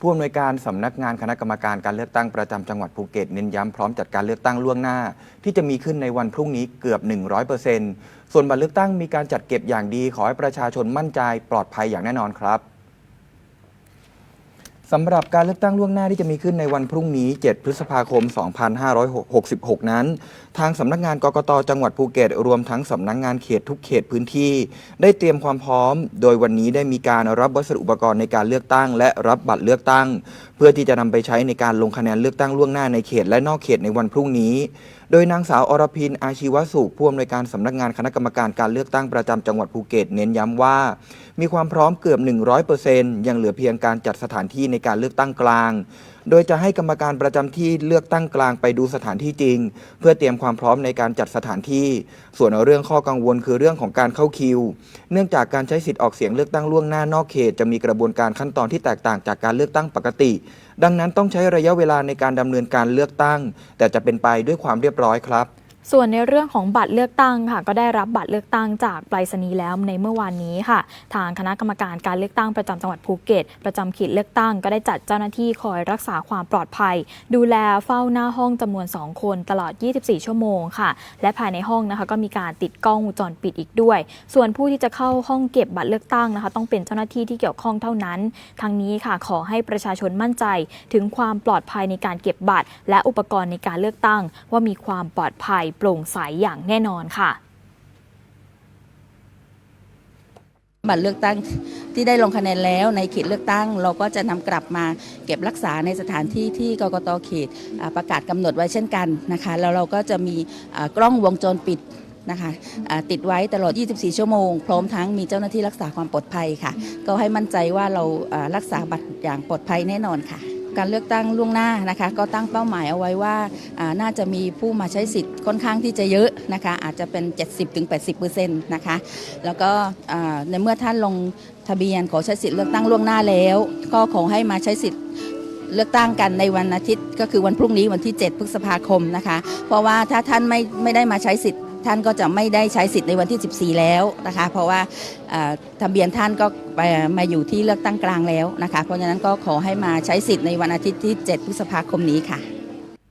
ผู้อำนวยการสำนักงานคณะกรรมการการเลือกตั้งประจำจังหวัดภูเก็ตเน้นย้ำพร้อมจัดการเลือกตั้งล่วงหน้า ที่จะมีขึ้นในวันพรุ่งนี้เกือบ 100%ส่วนบัตรเลือกตั้งมีการจัดเก็บอย่างดีขอให้ประชาชนมั่นใจปลอดภัยอย่างแน่นอนครับ สำหรับการเลือกตั้งล่วงหน้าที่จะมีขึ้นในวันพรุ่งนี้ 7 พฤษภาคม 2566 นั้น ทางสำนักงานกกตจังหวัดภูเก็ต รวมทั้งสำนักงานเขตทุกเขตพื้นที่ ได้เตรียมความพร้อม โดยวันนี้ได้มีการรับวัสดุอุปกรณ์ในการเลือกตั้ง และรับบัตรเลือกตั้ง เพื่อที่จะนำไปใช้ในการลงคะแนนเลือกตั้งล่วงหน้าในเขตและนอกเขตในวันพรุ่งนี้โดยนางสาวอรพินอาชีวสุขผู้อำนวยการสำนักงานคณะกรรมการการเลือกตั้งประจำจังหวัดภูเก็ตเน้นย้ำว่า มีความพร้อมเกือบ 100%ยังเหลือเพียงการจัดสถานที่ในการเลือกตั้งกลาง โดยจะให้กรรมการประจำที่เลือกตั้งกลางไปดูสถานที่จริง เพื่อเตรียมความพร้อมในการจัดสถานที่ ส่วนเรื่องข้อกังวลคือเรื่องของการเข้าคิว เนื่องจากการใช้สิทธิ์ออกเสียงเลือกตั้งล่วงหน้านอกเขตจะมีกระบวนการขั้นตอนที่แตกต่างจากการเลือกตั้งปกติ ดังนั้นต้องใช้ระยะเวลาในการดำเนินการเลือกตั้ง แต่จะเป็นไปด้วยความเรียบร้อยครับ ส่วนในเรื่องของบัตรเลือกตั้งค่ะ ก็ได้รับบัตรเลือกตั้งจากไปรษณีย์แล้วในเมื่อวานนี้ค่ะ ทางคณะกรรมการการเลือกตั้งประจำจังหวัดภูเก็ต ประจำเขตเลือกตั้งก็ได้จัดเจ้าหน้าที่คอยรักษาความปลอดภัย ดูแลเฝ้าหน้าห้องจำนวน 2 คนตลอด 24 ชั่วโมงค่ะ และภายในห้องนะคะก็มีการติดกล้องวงจรปิดอีกด้วย ส่วนผู้ที่จะเข้าห้องเก็บบัตรเลือกตั้งนะคะ ต้องเป็นเจ้าหน้าที่ที่เกี่ยวข้องเท่านั้นทั้งนี้ค่ะขอให้ประชาชนมั่นใจ ถึงความปลอดภัยในการเก็บบัตร และอุปกรณ์ในการเลือกตั้ง ว่ามีความปลอดภัยโปร่งใสอย่างแน่นอนค่ะ บัตรเลือกตั้งที่ได้ลงคะแนนแล้วในเขตเลือกตั้ง เราก็จะนำกลับมาเก็บรักษาในสถานที่ที่กกตเขตประกาศกำหนดไว้เช่นกันนะคะแล้วเราก็จะมีกล้องวงจรปิดนะคะติดไว้ตลอด 24 ชั่วโมง พร้อมทั้งมีเจ้าหน้าที่รักษาความปลอดภัยค่ะ ก็ให้มั่นใจว่าเรารักษาบัตรอย่างปลอดภัยแน่นอนค่ะ การเลือกตั้งล่วงหน้านะคะ ก็ตั้งเป้าหมายเอาไว้ว่าน่าจะมีผู้มาใช้สิทธิ์ค่อนข้างที่จะเยอะนะคะ อาจจะเป็น 70-80%นะคะ แล้วก็ในเมื่อท่านลงทะเบียนขอใช้สิทธิ์เลือกตั้งล่วงหน้าแล้ว ก็ขอให้มาใช้สิทธิ์เลือกตั้งกันในวันอาทิตย์ ก็คือวันพรุ่งนี้วันที่ 7 พฤษภาคมนะคะ เพราะว่าถ้าท่านไม่ไม่ได้มาใช้สิทธิ์ ท่านก็จะไม่ได้ใช้สิทธิ์ในวันที่ 14 แล้วนะคะ เพราะว่าทะเบียนท่านก็มาอยู่ที่เลือกตั้งกลางแล้วนะคะ เพราะฉะนั้นก็ขอให้มาใช้สิทธิ์ในวันอาทิตย์ที่ 7 พฤษภาคมนี้ค่ะ